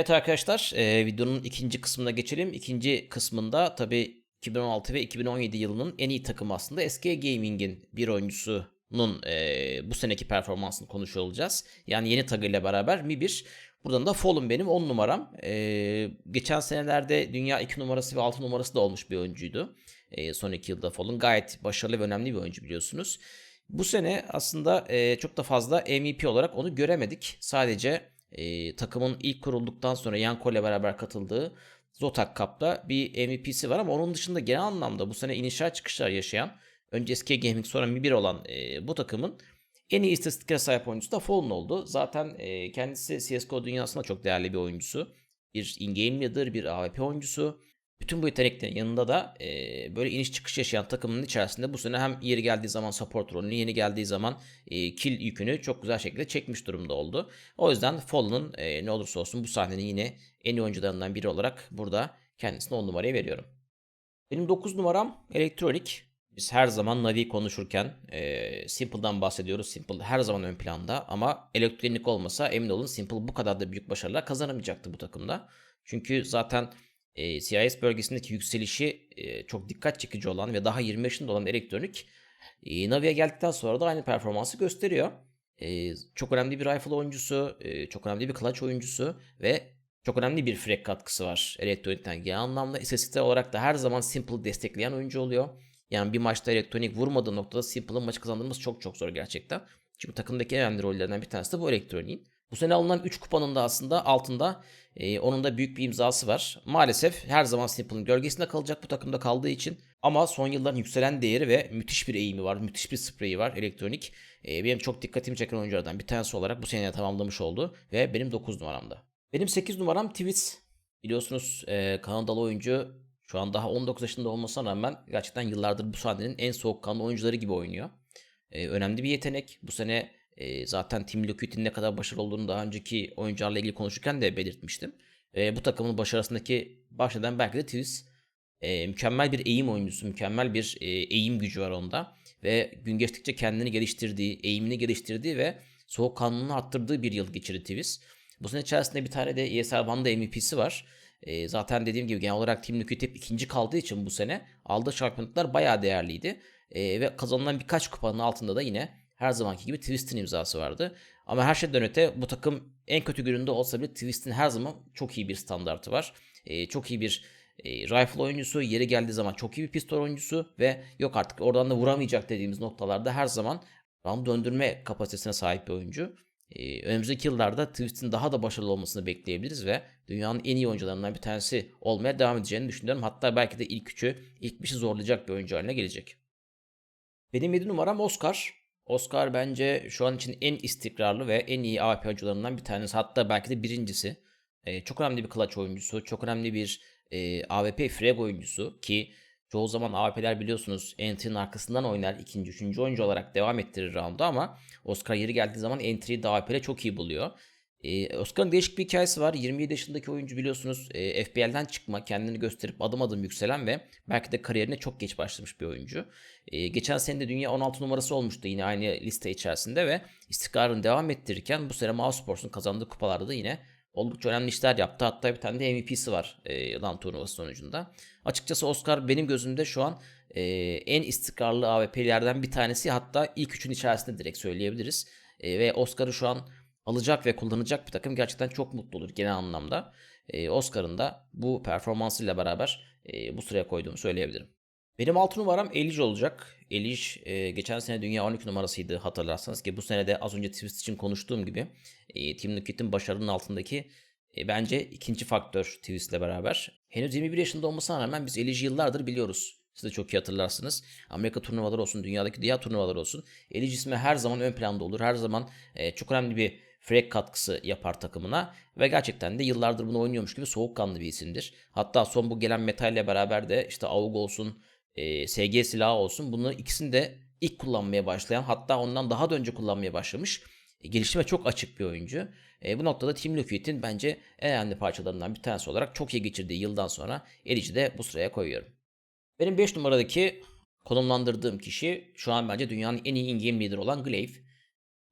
Evet arkadaşlar e, videonun ikinci kısmına geçelim. İkinci kısmında tabi 2016 ve 2017 yılının en iyi takımı aslında SK Gaming'in bir oyuncusunun e, bu seneki performansını konuşuyor olacağız. Yani yeni tagıyla beraber Mi 1. Buradan da Fallen benim 10 numaram. E, geçen senelerde dünya 2 numarası ve 6 numarası da olmuş bir oyuncuydu. E, son 2 yılda Fallen gayet başarılı ve önemli bir oyuncu biliyorsunuz. Bu sene aslında e, çok da fazla MVP olarak onu göremedik. Sadece e, takımın ilk kurulduktan sonra Yanko ile beraber katıldığı Zotac Cup'ta bir MVP'si var ama onun dışında genel anlamda bu sene inişler çıkışlar yaşayan önce SK Gaming sonra Mi1 olan e, bu takımın en iyi istatistiklere sahip oyuncusu da Fallen oldu. Zaten e, kendisi CSGO dünyasında çok değerli bir oyuncusu. Bir in-game leader, bir AWP oyuncusu. Bütün bu yeteneklerin yanında da e, böyle iniş çıkış yaşayan takımın içerisinde bu sene hem yeri geldiği zaman support rolünü, yeni geldiği zaman e, kill yükünü çok güzel şekilde çekmiş durumda oldu. O yüzden Fallen'ın e, ne olursa olsun bu sahnenin yine en iyi oyuncularından biri olarak burada kendisine 10 numarayı veriyorum. Benim 9 numaram elektronik. Biz her zaman Navi konuşurken e, Simple'dan bahsediyoruz. Simple her zaman ön planda ama elektronik olmasa emin olun Simple bu kadar da büyük başarılar kazanamayacaktı bu takımda. Çünkü zaten e, CIS bölgesindeki yükselişi e, çok dikkat çekici olan ve daha 20 yaşında olan elektronik e, Navi'ye geldikten sonra da aynı performansı gösteriyor. E, çok önemli bir rifle oyuncusu, e, çok önemli bir clutch oyuncusu ve çok önemli bir frag katkısı var elektronikten. Genel anlamda istatistik olarak da her zaman Simple destekleyen oyuncu oluyor. Yani bir maçta elektronik vurmadığı noktada Simple'ın maçı kazandırması çok çok zor gerçekten. Çünkü takımdaki en önemli rollerden bir tanesi de bu elektroniğin. Bu sene alınan 3 kupanın da aslında altında e, onun da büyük bir imzası var. Maalesef her zaman Simple'ın gölgesinde kalacak bu takımda kaldığı için. Ama son yılların yükselen değeri ve müthiş bir eğimi var. Müthiş bir spreyi var elektronik. E, benim çok dikkatimi çeken oyunculardan bir tanesi olarak bu seneye tamamlamış oldu. Ve benim 9 numaramda. Benim 8 numaram Twitch. Biliyorsunuz e, Kanadalı oyuncu şu an daha 19 yaşında olmasına rağmen gerçekten yıllardır bu sahnenin en soğukkanlı oyuncuları gibi oynuyor. E, önemli bir yetenek. Bu sene e, zaten Team Liquid'in ne kadar başarılı olduğunu daha önceki oyuncularla ilgili konuşurken de belirtmiştim. E, bu takımın başarısındaki başladan belki de Twist. E, mükemmel bir eğim oyuncusu, mükemmel bir e, eğim gücü var onda. Ve gün geçtikçe kendini geliştirdiği, eğimini geliştirdiği ve soğukkanlılığını arttırdığı bir yıl geçirdi Twist. Bu sene içerisinde bir tane de ESL Van'da MVP'si var. E, zaten dediğim gibi genel olarak Team Liquid hep ikinci kaldığı için bu sene aldığı şampiyonluklar bayağı değerliydi. E, ve kazanılan birkaç kupanın altında da yine her zamanki gibi Twist'in imzası vardı. Ama her şeyden öte bu takım en kötü gününde olsa bile Twist'in her zaman çok iyi bir standartı var. E, çok iyi bir e, rifle oyuncusu, yeri geldiği zaman çok iyi bir pistol oyuncusu ve yok artık oradan da vuramayacak dediğimiz noktalarda her zaman round döndürme kapasitesine sahip bir oyuncu. Ee, önümüzdeki yıllarda Twist'in daha da başarılı olmasını bekleyebiliriz ve dünyanın en iyi oyuncularından bir tanesi olmaya devam edeceğini düşünüyorum. Hatta belki de ilk üçü, ilk beşi zorlayacak bir oyuncu haline gelecek. Benim 7 numaram Oscar. Oscar bence şu an için en istikrarlı ve en iyi AWP oyuncularından bir tanesi. Hatta belki de birincisi. Ee, çok önemli bir clutch oyuncusu. Çok önemli bir e, AWP frag oyuncusu ki çoğu zaman AWP'ler biliyorsunuz entry'nin arkasından oynar. ikinci, üçüncü oyuncu olarak devam ettirir round'u ama Oscar yeri geldiği zaman entry'yi de AWP'le çok iyi buluyor. Ee, Oscar'ın değişik bir hikayesi var. 27 yaşındaki oyuncu biliyorsunuz e, FPL'den çıkma, kendini gösterip adım adım yükselen ve belki de kariyerine çok geç başlamış bir oyuncu. E, geçen sene de dünya 16 numarası olmuştu yine aynı liste içerisinde ve istikrarını devam ettirirken bu sene Mousesports'un kazandığı kupalarda da yine oldukça önemli işler yaptı. Hatta bir tane de MVP'si var e, LAN turnuvası sonucunda. Açıkçası Oscar benim gözümde şu an e, en istikrarlı AWP'lerden bir tanesi. Hatta ilk üçün içerisinde direkt söyleyebiliriz. E, ve Oscar'ı şu an alacak ve kullanacak bir takım gerçekten çok mutlu olur genel anlamda. E, Oscar'ın da bu performansıyla beraber e, bu sıraya koyduğumu söyleyebilirim. Benim 6 numaram Elish olacak. Elish e, geçen sene dünya 12 numarasıydı hatırlarsanız ki bu sene de az önce Twist için konuştuğum gibi e, Team Liquid'in başarının altındaki e, bence ikinci faktör Twist ile beraber. Henüz 21 yaşında olmasına rağmen biz Elish'i yıllardır biliyoruz. Siz de çok iyi hatırlarsınız. Amerika turnuvaları olsun, dünyadaki diğer turnuvalar olsun. Elish ismi her zaman ön planda olur. Her zaman e, çok önemli bir frag katkısı yapar takımına ve gerçekten de yıllardır bunu oynuyormuş gibi soğukkanlı bir isimdir. Hatta son bu gelen metal ile beraber de işte AUG olsun, e, SG silahı olsun bunu ikisini de ilk kullanmaya başlayan hatta ondan daha da önce kullanmaya başlamış e, gelişime çok açık bir oyuncu. E, bu noktada Team Liquid'in bence en önemli parçalarından bir tanesi olarak çok iyi geçirdiği yıldan sonra Elici de bu sıraya koyuyorum. Benim 5 numaradaki konumlandırdığım kişi şu an bence dünyanın en iyi in-game leader olan Glaive.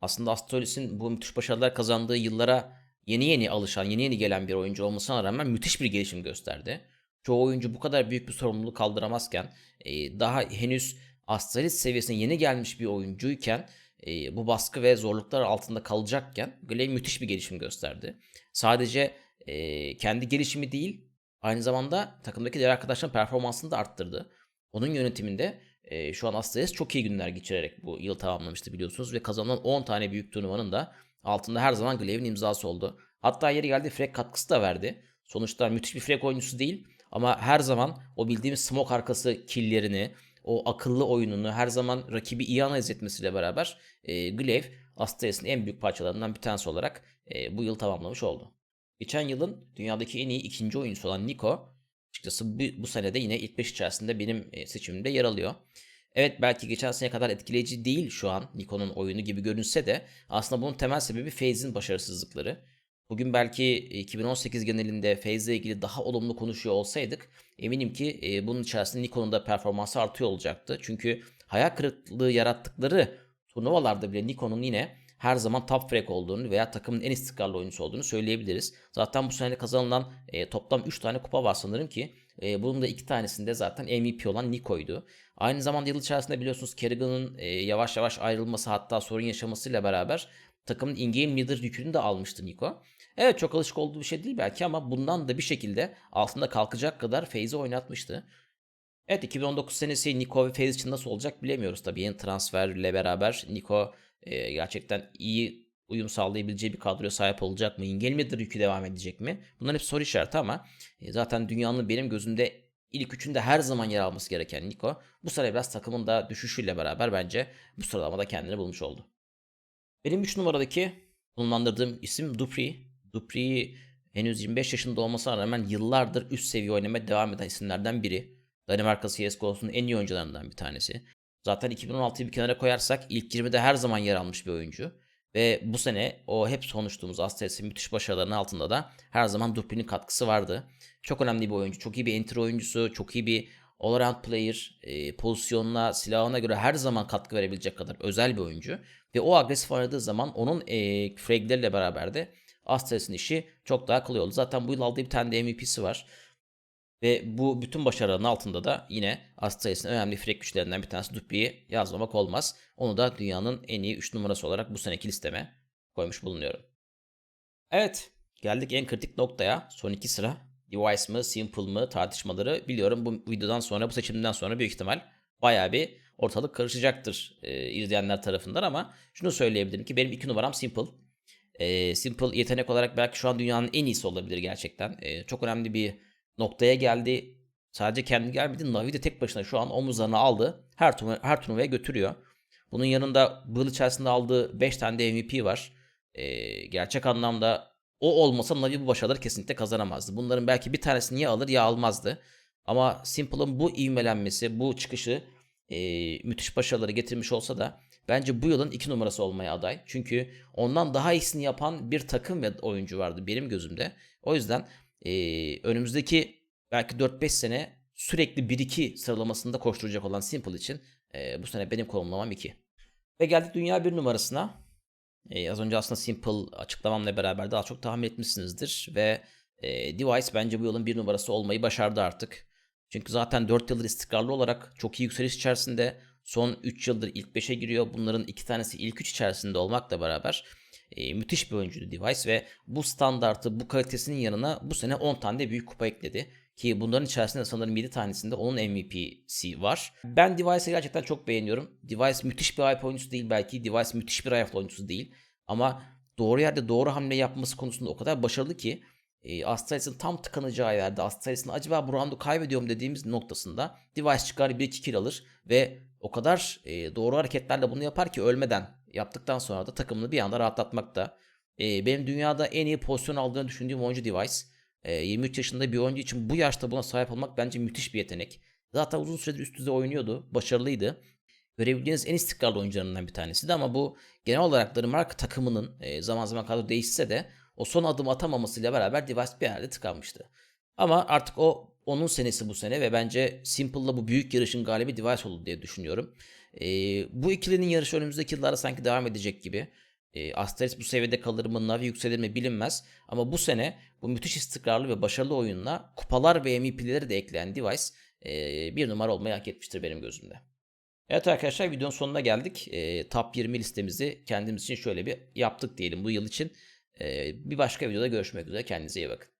Aslında Astralis'in bu müthiş başarılar kazandığı yıllara yeni yeni alışan, yeni yeni gelen bir oyuncu olmasına rağmen müthiş bir gelişim gösterdi. Çoğu oyuncu bu kadar büyük bir sorumluluğu kaldıramazken e, daha henüz Astralis seviyesine yeni gelmiş bir oyuncuyken e, bu baskı ve zorluklar altında kalacakken Glaive müthiş bir gelişim gösterdi. Sadece e, kendi gelişimi değil aynı zamanda takımdaki diğer arkadaşların performansını da arttırdı. Onun yönetiminde e, şu an Astralis çok iyi günler geçirerek bu yıl tamamlamıştı biliyorsunuz ve kazanılan 10 tane büyük turnuvanın da altında her zaman Glaive'in imzası oldu. Hatta yeri geldi frag katkısı da verdi. Sonuçta müthiş bir frag oyuncusu değil ama her zaman o bildiğimiz smoke arkası killlerini, o akıllı oyununu her zaman rakibi iyi analiz etmesiyle beraber e, Glaive Astralis'in en büyük parçalarından bir tanesi olarak e, bu yıl tamamlamış oldu. Geçen yılın dünyadaki en iyi ikinci oyuncusu olan Nico açıkçası bu, bu senede yine ilk 5 içerisinde benim e, seçimimde yer alıyor. Evet belki geçen sene kadar etkileyici değil şu an Nikon'un oyunu gibi görünse de aslında bunun temel sebebi FaZe'in başarısızlıkları. Bugün belki 2018 genelinde FaZe ilgili daha olumlu konuşuyor olsaydık eminim ki e, bunun içerisinde Nikon'un da performansı artıyor olacaktı. Çünkü hayal kırıklığı yarattıkları turnuvalarda bile Nikon'un yine her zaman top frag olduğunu veya takımın en istikrarlı oyuncusu olduğunu söyleyebiliriz. Zaten bu sene kazanılan e, toplam 3 tane kupa var sanırım ki e, bunun da 2 tanesinde zaten MVP olan Niko'ydu. Aynı zamanda yıl içerisinde biliyorsunuz Kerrigan'ın e, yavaş yavaş ayrılması hatta sorun yaşamasıyla beraber takımın in-game leader yükünü de almıştı Niko. Evet çok alışık olduğu bir şey değil belki ama bundan da bir şekilde altında kalkacak kadar FaZe oynatmıştı. Evet 2019 senesi Niko ve FaZe için nasıl olacak bilemiyoruz tabii. Yeni transferle beraber Niko e, gerçekten iyi uyum sağlayabileceği bir kadroya sahip olacak mı? İngel midir yükü devam edecek mi? Bunlar hep soru işareti ama e, zaten dünyanın benim gözümde ilk üçünde her zaman yer alması gereken Niko bu sene biraz takımın da düşüşüyle beraber bence bu sıralamada kendini bulmuş oldu. Benim 3 numaradaki konumlandırdığım isim Dupri. Dupri henüz 25 yaşında olmasına rağmen yıllardır üst seviye oynamaya devam eden isimlerden biri. Danimarka CSGO'sunun en iyi oyuncularından bir tanesi. Zaten 2016'yı bir kenara koyarsak ilk 20'de her zaman yer almış bir oyuncu. Ve bu sene o hep konuştuğumuz Astralis'in müthiş başarılarının altında da her zaman Dupri'nin katkısı vardı. Çok önemli bir oyuncu. Çok iyi bir entry oyuncusu. Çok iyi bir all-around player. E, pozisyonuna, silahına göre her zaman katkı verebilecek kadar özel bir oyuncu. Ve o agresif oynadığı zaman onun e, fragleriyle beraber de Astralis'in işi çok daha kolay oldu. Zaten bu yıl aldığı bir tane de MVP'si var. Ve bu bütün başarıların altında da yine Astralis'in önemli frek güçlerinden bir tanesi Dupri'yi yazmamak olmaz. Onu da dünyanın en iyi 3 numarası olarak bu seneki listeme koymuş bulunuyorum. Evet geldik en kritik noktaya. Son iki sıra. Device mı, Simple mı tartışmaları biliyorum bu videodan sonra bu seçimden sonra büyük ihtimal baya bir ortalık karışacaktır e, izleyenler tarafından ama şunu söyleyebilirim ki benim iki numaram Simple. E, Simple yetenek olarak belki şu an dünyanın en iyisi olabilir gerçekten. E, çok önemli bir noktaya geldi. Sadece kendi gelmedi. Navi de tek başına şu an omuzlarına aldı. Her, turnuva, her turnuvaya götürüyor. Bunun yanında bu yıl içerisinde aldığı 5 tane de MVP var. Ee, gerçek anlamda o olmasa Navi bu başarıları kesinlikle kazanamazdı. Bunların belki bir tanesini ya alır ya almazdı. Ama Simple'ın bu ivmelenmesi, bu çıkışı e, müthiş başarıları getirmiş olsa da bence bu yılın iki numarası olmaya aday. Çünkü ondan daha iyisini yapan bir takım ve oyuncu vardı benim gözümde. O yüzden e, önümüzdeki belki 4-5 sene sürekli 1-2 sıralamasında koşturacak olan Simple için e, bu sene benim konumlamam 2. Ve geldik dünya bir numarasına. E, az önce aslında Simple açıklamamla beraber daha çok tahmin etmişsinizdir. Ve e, Device bence bu yılın bir numarası olmayı başardı artık. Çünkü zaten 4 yıldır istikrarlı olarak çok iyi yükseliş içerisinde. Son 3 yıldır ilk 5'e giriyor. Bunların 2 tanesi ilk 3 içerisinde olmakla beraber e, müthiş bir oyuncuydu Device ve bu standartı, bu kalitesinin yanına bu sene 10 tane de büyük kupa ekledi. Ki bunların içerisinde sanırım 7 tanesinde onun MVP'si var. Ben Device'ı gerçekten çok beğeniyorum. Device müthiş bir hype oyuncusu değil belki. Device müthiş bir rifle oyuncusu değil. Ama doğru yerde doğru hamle yapması konusunda o kadar başarılı ki e, Astralis'in tam tıkanacağı yerde Astralis'in acaba bu roundu kaybediyorum dediğimiz noktasında Device çıkar 1-2 kill alır ve o kadar e, doğru hareketlerle bunu yapar ki ölmeden yaptıktan sonra da takımını bir anda rahatlatmakta. E, benim dünyada en iyi pozisyon aldığını düşündüğüm oyuncu Device. E, 23 yaşında bir oyuncu için bu yaşta buna sahip olmak bence müthiş bir yetenek. Zaten uzun süredir üst düzey oynuyordu. Başarılıydı. Görebildiğiniz en istikrarlı oyuncularından bir tanesiydi ama bu genel olarak Danimarka takımının e, zaman zaman kadro değişse de o son adım atamamasıyla beraber Device bir yerde tıkanmıştı. Ama artık o onun senesi bu sene ve bence Simple'la bu büyük yarışın galibi Device oldu diye düşünüyorum. E, bu ikilinin yarışı önümüzdeki yıllarda sanki devam edecek gibi. E, Astralis bu seviyede kalır mı, Navi yükselir mi bilinmez. Ama bu sene bu müthiş istikrarlı ve başarılı oyunla kupalar ve MVP'leri de ekleyen Device e, bir numara olmayı hak etmiştir benim gözümde. Evet arkadaşlar videonun sonuna geldik. E, top 20 listemizi kendimiz için şöyle bir yaptık diyelim bu yıl için. E, bir başka videoda görüşmek üzere. Kendinize iyi bakın.